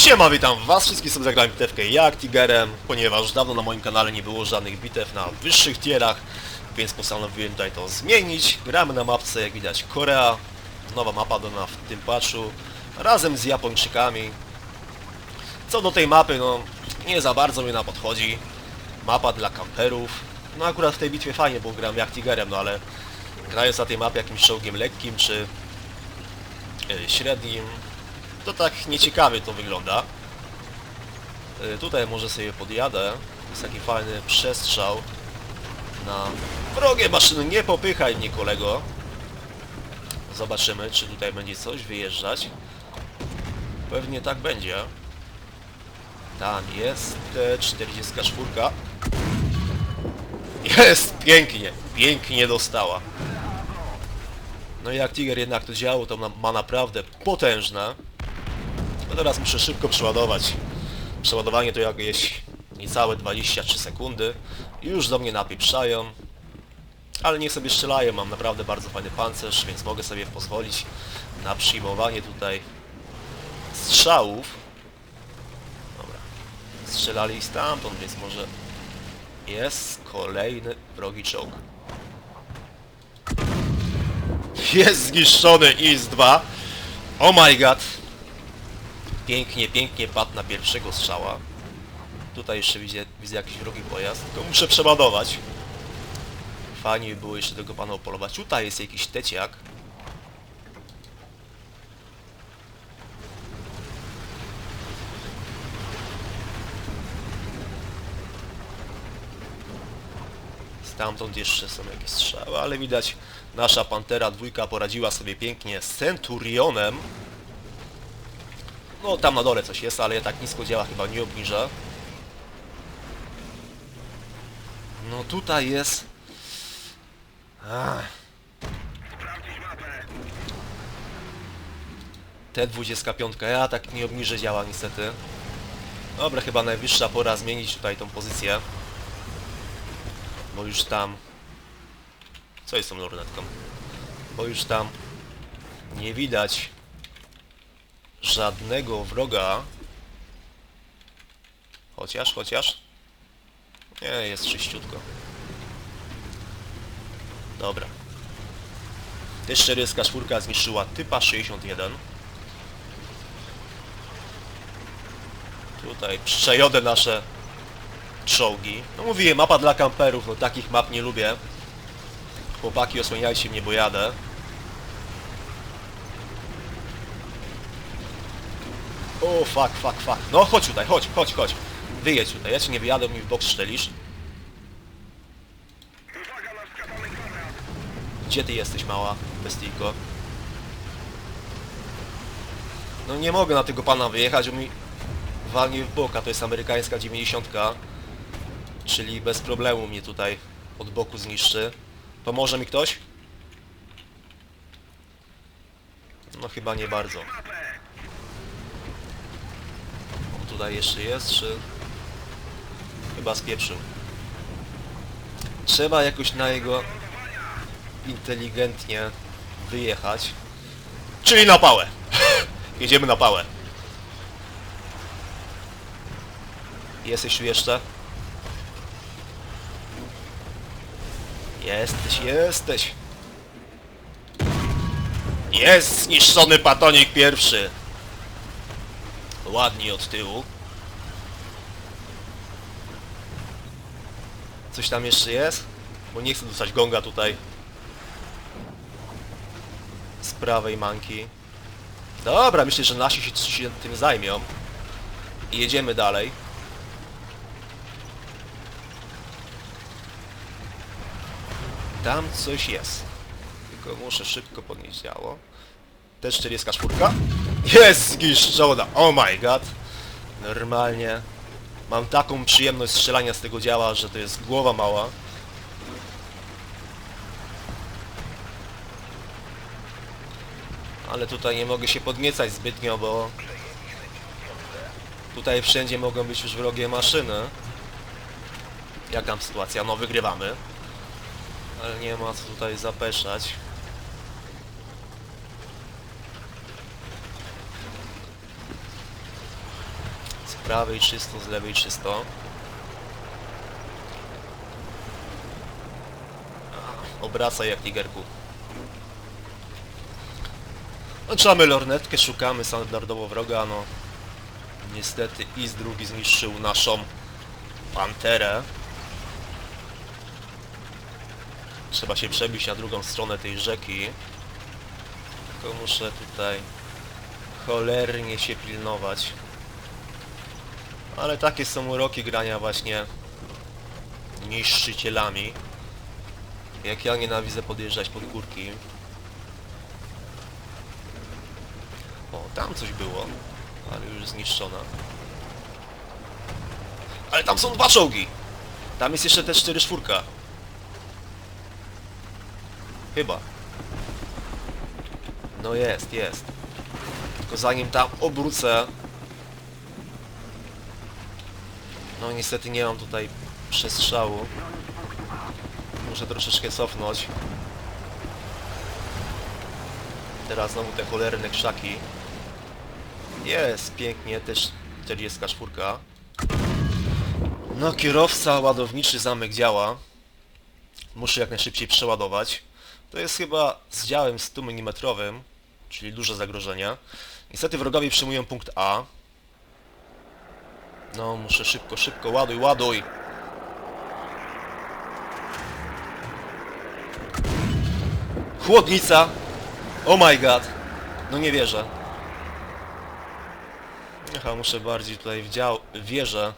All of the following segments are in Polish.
Siema, witam was, wszystkich sobie zagrałem bitewkę jak Tigerem, ponieważ dawno na moim kanale nie było żadnych bitew na wyższych tierach, więc postanowiłem tutaj to zmienić. Gramy na mapce, jak widać, Korea, nowa mapa dana w tym patchu, razem z Japończykami. Co do tej mapy, no, nie za bardzo mi na podchodzi. Mapa dla kamperów. No akurat w tej bitwie fajnie, bo gram jak Tigerem, no ale grając na tej mapie jakimś czołgiem lekkim, czy e, średnim, to tak nieciekawie to wygląda. Y, Tutaj może sobie podjadę. Jest taki fajny przestrzał na wrogie maszyny. Nie popychaj mnie kolego. Zobaczymy, czy tutaj będzie coś wyjeżdżać. Pewnie tak będzie. Tam jest T44. Jest! Pięknie! Pięknie dostała. No i jak Tiger jednak to działo, to ma naprawdę potężne. Teraz muszę szybko przeładować. Przeładowanie to jakieś niecałe 23 sekundy. Już do mnie napieprzają. Ale niech sobie strzelają, mam naprawdę bardzo fajny pancerz, więc mogę sobie pozwolić na przyjmowanie tutaj strzałów. Dobra. Strzelali stamtąd, więc może jest kolejny wrogi czołg. Jest zniszczony IS-2. Oh my god. Pięknie, pięknie padł na pierwszego strzała. Tutaj jeszcze widzę, widzę jakiś drugi pojazd, tylko muszę przeładować. Fajnie by było jeszcze tego pana upolować. Tutaj jest jakiś teciak. Stamtąd jeszcze są jakieś strzały, ale widać nasza Pantera dwójka poradziła sobie pięknie z Centurionem. No tam na dole coś jest, ale ja tak nisko działa chyba nie obniża. No tutaj jest... Ach. T25, ja tak nie obniżę działa niestety. Dobra, chyba najwyższa pora zmienić tutaj tą pozycję. Bo już tam... Co jest tą lornetką? Bo już tam nie widać żadnego wroga. Chociaż, chociaż. Nie, jest czyściutko. Dobra. T4 zniszczyła typa 61. Tutaj przejode nasze czołgi. No mówiłem, mapa dla kamperów, no takich map nie lubię. Chłopaki, osłaniajcie mnie, bo jadę. O, fuck, fuck, fuck. No chodź tutaj, chodź, chodź, chodź. Wyjedź tutaj, ja ci nie wyjadę, mi w bok szczelisz. Gdzie ty jesteś, mała bestyjko? No nie mogę na tego pana wyjechać, on mi walnie w bok, a to jest amerykańska 90 Czyli bez problemu mnie tutaj od boku zniszczy. Pomoże mi ktoś? No chyba nie bardzo. On tutaj jeszcze jest, czy... Chyba spieprzył. Trzeba jakoś na jego inteligentnie wyjechać. Czyli na pałę! Jedziemy na pałę. Jesteś tu jeszcze? Jesteś, jesteś. Jest zniszczony patonik pierwszy. Ładnie od tyłu. Coś tam jeszcze jest? Bo nie chcę dostać gonga tutaj. Z prawej manki. Dobra, myślę, że nasi się, się tym zajmią. I jedziemy dalej. Tam coś jest. Tylko muszę szybko podnieść działo. Też 44. Jest zniszczona! Oh my god! Normalnie. Mam taką przyjemność strzelania z tego działa, że to jest głowa mała. Ale tutaj nie mogę się podniecać zbytnio, bo... Tutaj wszędzie mogą być już wrogie maszyny. Jak tam sytuacja? No wygrywamy. Ale nie ma co tutaj zapeszać. Prawej czysto, z lewej czysto. Obracaj jak tigerku. Włączamy lornetkę, szukamy standardowo wroga, no... Niestety Is drugi zniszczył naszą panterę. Trzeba się przebić na drugą stronę tej rzeki. Tylko muszę tutaj cholernie się pilnować. Ale takie są uroki grania właśnie niszczycielami. Jak ja nienawidzę podjeżdżać pod górki. O, tam coś było, ale już zniszczona. Ale tam są dwa czołgi! Tam jest jeszcze te 4 czwórka. Chyba. No jest, jest. Tylko zanim tam obrócę... No niestety nie mam tutaj przestrzału. Muszę troszeczkę cofnąć. Teraz znowu te cholerne krzaki. Jest, pięknie, też 44. No kierowca ładowniczy zamek działa. Muszę jak najszybciej przeładować. To jest chyba z działem 100 mm, czyli duże zagrożenie. Niestety wrogowie przyjmują punkt A. No, muszę szybko, szybko, ładuj, ładuj! Chłodnica! Oh my god! No nie wierzę. Aha, muszę bardziej tutaj w dział, wieżę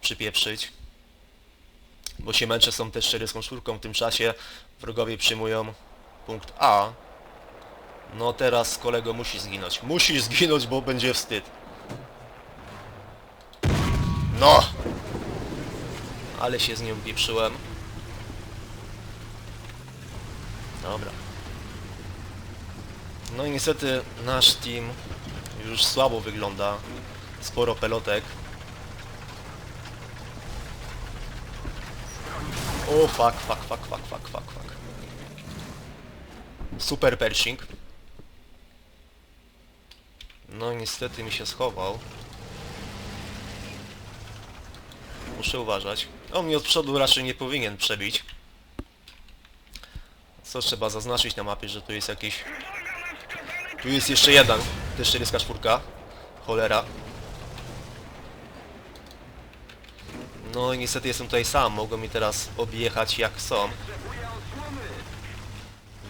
przypieprzyć. Bo się męczę, są też 4 z czwórką w tym czasie. Wrogowie przyjmują punkt A. No teraz kolego musi zginąć. Musisz zginąć, bo będzie wstyd. No! Ale się z nią pieprzyłem. Dobra. No i niestety nasz team już słabo wygląda. Sporo pelotek. O fuck, fuck, fuck, fuck, fuck, fuck, fuck. Super Pershing. No niestety mi się schował. Muszę uważać. On mnie od przodu raczej nie powinien przebić. Co trzeba zaznaczyć na mapie, że tu jest jakiś... Tu jest jeszcze jeden. Też 44. Cholera. No i niestety jestem tutaj sam. Mogą mi teraz objechać jak są.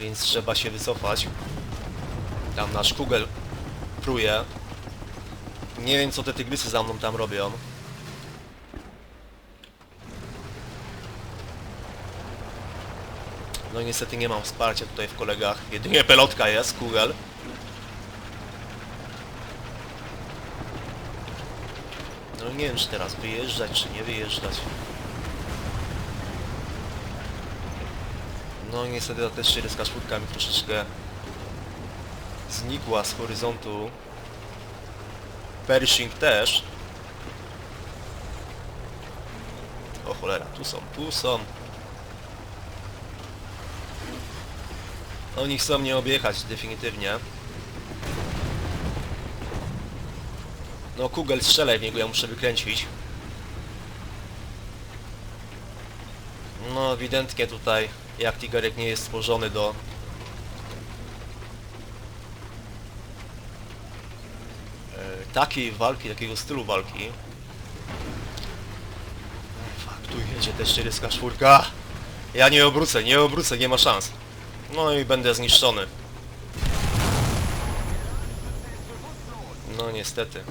Więc trzeba się wycofać. Tam nasz kugel pruje. Nie wiem co te tygrysy za mną tam robią. No niestety nie mam wsparcia tutaj w kolegach. Jedynie pelotka jest, kugel. No nie wiem czy teraz wyjeżdżać, czy nie wyjeżdżać. No niestety ta też 44 mi troszeczkę znikła z horyzontu. Pershing też. O cholera, tu są, tu są. Oni chcą mnie objechać definitywnie. No kugel strzelaj w niego, ja muszę wykręcić. No ewidentnie tutaj jak Tigerek nie jest stworzony do e, takiej walki, takiego stylu walki. Fuck, tu jedzie też 44. Ja nie obrócę, nie obrócę, nie ma szans. No i będę zniszczony. No niestety.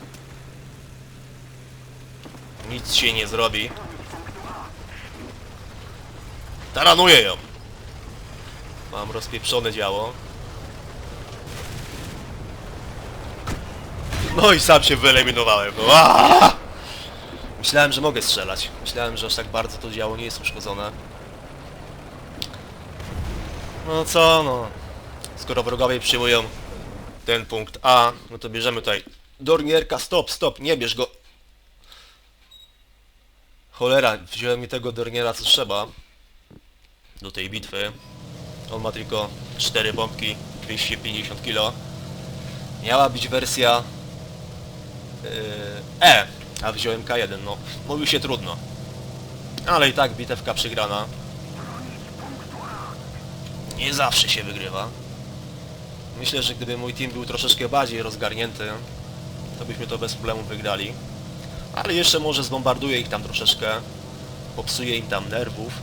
Nic się nie zrobi. Taranuję ją. Mam rozpieprzone działo. No i sam się wyeliminowałem. No. Aaaa! Myślałem, że mogę strzelać. Myślałem, że aż tak bardzo to działo nie jest uszkodzone. No co no. Skoro wrogowie przyjmują ten punkt A, no to bierzemy tutaj Dornierka, stop, stop, nie bierz go. Cholera, wziąłem mi tego Dorniera co trzeba do tej bitwy. On ma tylko 4 bombki, 250 kg. Miała być wersja yy, E, A wziąłem K1, no. Mówi się trudno. Ale i tak bitewka przegrana. Nie zawsze się wygrywa. Myślę, że gdyby mój team był troszeczkę bardziej rozgarnięty, to byśmy to bez problemu wygrali. Ale jeszcze może zbombarduję ich tam troszeczkę. Popsuję im tam nerwów.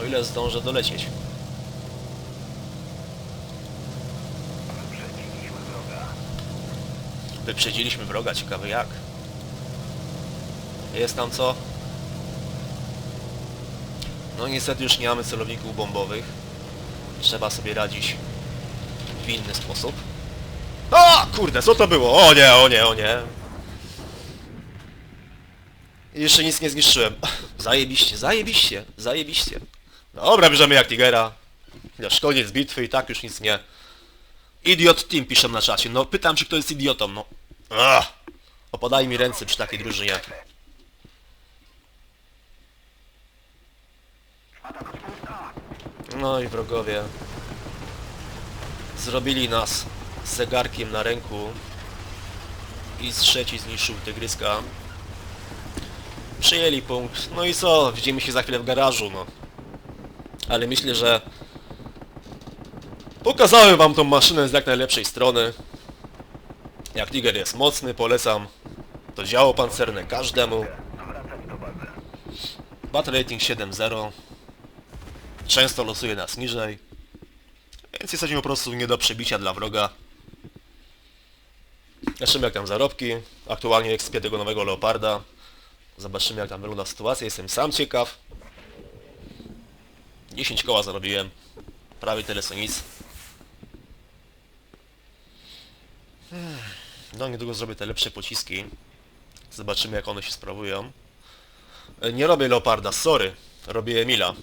O ile zdążę dolecieć. Wyprzedziliśmy wroga, ciekawe jak. Jest tam co? No niestety już nie mamy celowników bombowych. Trzeba sobie radzić w inny sposób. O kurde, co to było? O nie, o nie, o nie. Jeszcze nic nie zniszczyłem. Zajebiście, zajebiście, zajebiście. Dobra, bierzemy jak Tigera. Chociaż koniec bitwy i tak już nic nie... Idiot Team piszę na czacie. No pytam się kto jest idiotą, no. Ach, opadaj mi ręce przy takiej drużynie. No i wrogowie zrobili nas z zegarkiem na ręku i z trzeci zniszczył tygryska. Przyjęli punkt. No i co? Widzimy się za chwilę w garażu, no. Ale myślę, że pokazałem wam tą maszynę z jak najlepszej strony. Jak Tiger jest mocny, polecam to działo pancerne każdemu. Battle rating 7.0 Często losuje nas niżej. Więc jesteśmy po prostu nie do przebicia dla wroga. Zobaczymy jak tam zarobki. Aktualnie ekspię tego nowego Leoparda. Zobaczymy jak tam wygląda sytuacja. Jestem sam ciekaw. 10 koła zarobiłem. Prawie tyle co nic. No niedługo zrobię te lepsze pociski. Zobaczymy jak one się sprawują. E, Nie robię Leoparda, sorry. Robię Emila.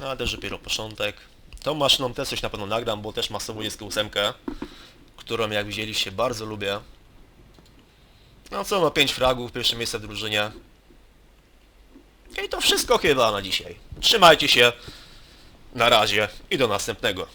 No ale też dopiero początek. Tą maszyną też coś na pewno nagram, bo też ma sobą jest ósemkę, którą jak widzieliście bardzo lubię. No co, no 5 fragów, pierwsze miejsce w drużynie. I to wszystko chyba na dzisiaj. Trzymajcie się. Na razie i do następnego.